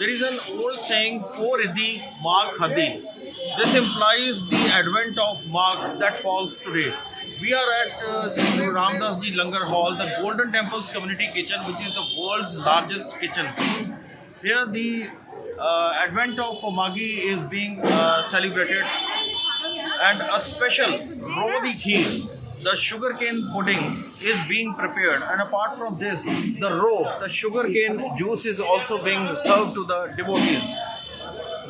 There is an old saying, "Ko Riddhi, Maag Khadi." This implies the advent of Maag that falls today. We are at uh, Ramdas Ji Langar Hall, the Golden Temples Community Kitchen, which is the world's largest kitchen. Here, the uh, advent of Magi is being uh, celebrated, and a special Rodi Kheer, the sugarcane pudding, is being prepared. And apart from this, the raw, the sugarcane juice is also being served to the devotees.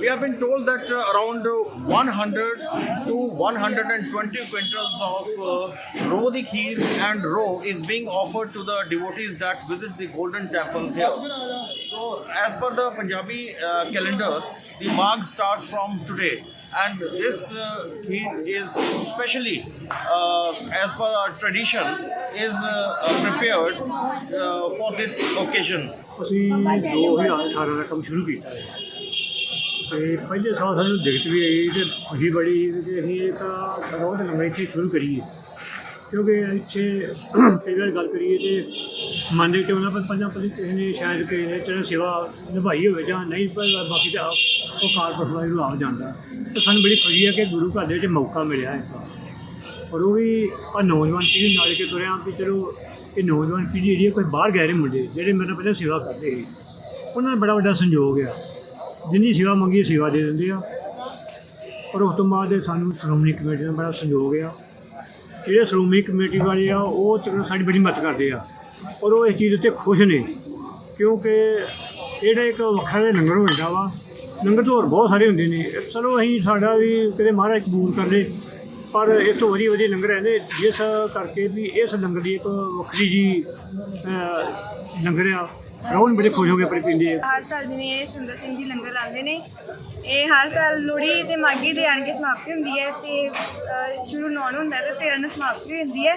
We have been told that uh, around uh, 100 to 120 quintals of uh, Rodi Kheer and raw is being offered to the devotees that visit the Golden Temple here. So, as per the Punjabi uh, calendar, the Magh starts from today. And this uh, kheer is specially, uh, as per our tradition, is uh, uh, prepared uh, for this occasion. ਅਸੀਂ 2018 ਦਾ ਕੰਮ ਸ਼ੁਰੂ ਕੀਤਾ ਹੈ ਤੇ ਪਹਿਲੇ ਸਾਲ ਸਾਨੂੰ ਦਿੱਕਤ ਵੀ ਆਈ ਤੇ ਖੁਸ਼ੀ ਬੜੀ ਕਿ ਅਸੀਂ ਇੱਕ ਰੋਜ਼ ਲੰਗਰ ਇੱਥੇ ਸ਼ੁਰੂ ਕਰੀਏ ਕਿਉਂਕਿ ਇੱਥੇ ਕਈ ਵਾਰ ਗੱਲ ਕਰੀਏ ਤੇ ਮਨ ਦੇ ਵਿੱਚ ਉਹਨਾਂ ਪਰ ਪੰਜਾਂ ਪਲੀ ਕਿਸੇ ਨੇ ਸ਼ਾਇਦ ਕਿਸੇ ਨੇ ਚਲੋ ਸੇਵਾ ਨਿਭਾਈ ਹੋਵੇ ਜਾਂ ਨਹੀਂ, ਪਰ ਬਾਕੀ ਤਾਂ ਉਹ ਕਾਰ ਪਰਵਾਹ ਨੂੰ ਆਪ ਜਾਂਦਾ। ਤੇ ਸਾਨੂੰ ਬੜੀ ਖੁਸ਼ੀ ਹੈ ਕਿ ਗੁਰੂ ਘਰ ਦੇ ਵਿੱਚ ਮੌਕਾ ਮਿਲਿਆ ਹੈ। ਔਰ ਉਹ ਵੀ ਆ ਨੌਜਵਾਨ ਪੀੜ੍ਹੀ ਨਾਲ ਕੇ ਤੁਰਿਆ ਵੀ ਚਲੋ ਇਹ ਨੌਜਵਾਨ ਪੀੜ੍ਹੀ ਜਿਹੜੀ ਹੈ ਕੋਈ ਬਾਹਰ ਗਏ ਨੇ ਮੁੰਡੇ, ਜਿਹੜੇ ਮੇਰੇ ਪਹਿਲਾਂ ਸੇਵਾ ਕਰਦੇ ਸੀ, ਉਹਨਾਂ ਦਾ ਬੜਾ ਵੱਡਾ ਸੰਯੋਗ ਆ। ਜਿੰਨੀ ਸੇਵਾ ਮੰਗੀ ਸੇਵਾ ਦੇ ਦਿੰਦੇ ਆ। ਔਰ ਉਸ ਤੋਂ ਬਾਅਦ ਸਾਨੂੰ ਸ਼੍ਰੋਮਣੀ ਕਮੇਟੀ ਦਾ ਬੜਾ ਸੰਯੋਗ ਆ। ਜਿਹੜੇ ਸ਼੍ਰੋਮਣੀ ਕਮੇਟੀ ਵਾਲੇ ਆ, ਉਹ ਸਾਡੀ ਬੜੀ ਮਦਦ ਕਰਦੇ ਆ। ਔਰ ਉਹ ਇਸ ਚੀਜ਼ ਉੱਤੇ ਖੁਸ਼ ਨੇ, ਕਿਉਂਕਿ ਇਹਦਾ ਇੱਕ ਵੱਖਰਾ ਜਿਹਾ ਲੰਗਰ ਹੁੰਦਾ ਵਾ। ਲੰਗਰ ਤੋਂ ਹੋਰ ਬਹੁਤ ਸਾਰੇ ਹੁੰਦੇ ਨੇ। ਚਲੋ ਅਸੀਂ ਸਾਡਾ ਵੀ ਕਿਤੇ ਮਹਾਰਾਜ ਕਬੂਲ ਕਰ ਲੇ, ਪਰ ਇਸ ਤੋਂ ਵਧੀਆ ਵਧੀਆ ਲੰਗਰ ਰਹਿੰਦੇ, ਜਿਸ ਕਰਕੇ ਵੀ ਇਸ ਲੰਗਰ ਦੀ ਇੱਕ ਵੱਖਰੀ ਜੀ ਲੰਗਰ ਆ। ਰੋਣ ਬੜੇ ਖੁਸ਼ ਹੋ ਕੇ ਆਪਣੀ ਆ ਹਰ ਸਾਲ ਜਿਵੇਂ ਇਹ ਸੁੰਦਰ ਸਿੰਘ ਜੀ ਲੰਗਰ ਲਾਉਂਦੇ ਨੇ ਇਹ ਹਰ ਸਾਲ ਲੋਹੜੀ ਤੇ ਮਾਘੀ ਦੇ ਆਣ ਕੇ ਸਮਾਪਤੀ ਹੁੰਦੀ ਹੈ ਤੇ ਅਹ, ਸ਼ੁਰੂ ਨੌਨ ਹੁੰਦਾ ਹੈ ਤੇ 13 ਨੂੰ ਸਮਾਪਤੀ ਹੋ ਜਾਂਦੀ ਹੈ।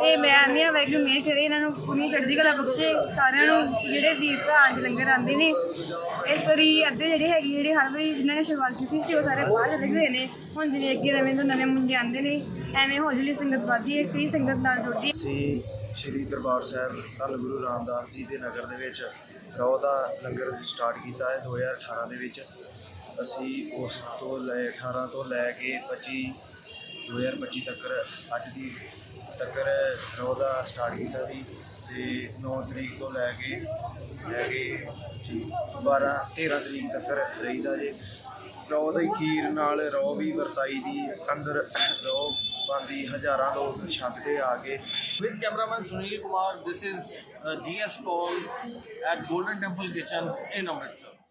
ਤੇ ਮੈਂ ਆਨੀ ਆ ਵੈਗਰੂ ਮੇਰ ਕਰੇ ਇਹਨਾਂ ਨੂੰ ਪੂਰੀ ਚੜ੍ਹਦੀ ਕਲਾ ਬਖਸ਼ੇ ਸਾਰਿਆਂ ਨੂੰ ਜਿਹੜੇ ਵੀਰ ਭਰਾ ਆਣ ਕੇ ਲੰਗਰ ਆਉਂਦੇ ਨੇ ਇਸ ਵਾਰੀ ਅੱਧੇ ਜਿਹੜੇ ਹੈਗੇ ਜਿਹੜੇ ਹਰ ਵਾਰੀ ਜਿਨ੍ਹਾਂ ਨੇ ਸ਼ੁਰੂਆਤ ਕੀਤੀ ਸੀ ਉਹ ਸਾਰੇ ਬਾਹਰ ਚਲੇ ਗਏ ਨੇ। ਹੁਣ ਜਿਵੇਂ ਅੱਗੇ ਨਵੇਂ ਤੋਂ ਨਵੇਂ ਮੁੰਡੇ ਆਉਂਦੇ ਨੇ ਐਵੇਂ ਹੌਲੀ ਹੌਲੀ ਸੰਗਤ ਵਧਦੀ ਹੈ ਕਈ ਸੰਗਤ ਨਾਲ ਜੁੜਦੀ ਹੈ। ਅਸੀਂ ਸ਼੍ਰੀ ਦਰਬਾਰ ਸਾਹਿਬ ਧੰਨ ਗੁਰੂ ਰਾਮਦਾਸ ਜੀ ਦੇ ਨਗਰ ਦੇ ਵਿੱਚ ਰੋਹ ਦਾ ਲੰਗਰ ਸਟਾਰਟ ਕੀਤਾ ਹੈ 2018 ਦੇ ਵਿੱਚ। ਅਸੀਂ ਉਸ ਤੋਂ ਲੈ 18 ਤੋਂ ਲੈ ਕੇ 25 2025 ਤੱਕ ਅੱਜ ਦੀ ਤੱਕ ਰੋਹ ਦਾ ਸਟਾਰਟ ਕੀਤਾ ਸੀ ਤੇ 9 ਤਰੀਕ ਤੋਂ ਲੈ ਕੇ ਲੈ ਕੇ ਜੀ 12 13 ਤਰੀਕ ਤੱਕ ਰਹੀਦਾ ਜੇ। ਚੌਲ ਦੀ ਖੀਰ ਨਾਲ ਰੋ ਵੀ ਵਰਤਾਈ ਜੀ ਅੰਦਰ ਰੋ ਬੰਦੀ ਹਜ਼ਾਰਾਂ ਲੋਕ ਛੱਡਦੇ ਆ ਗਏ with cameraman Sunil Kumar this is GS Paul at golden temple kitchen in Amritsar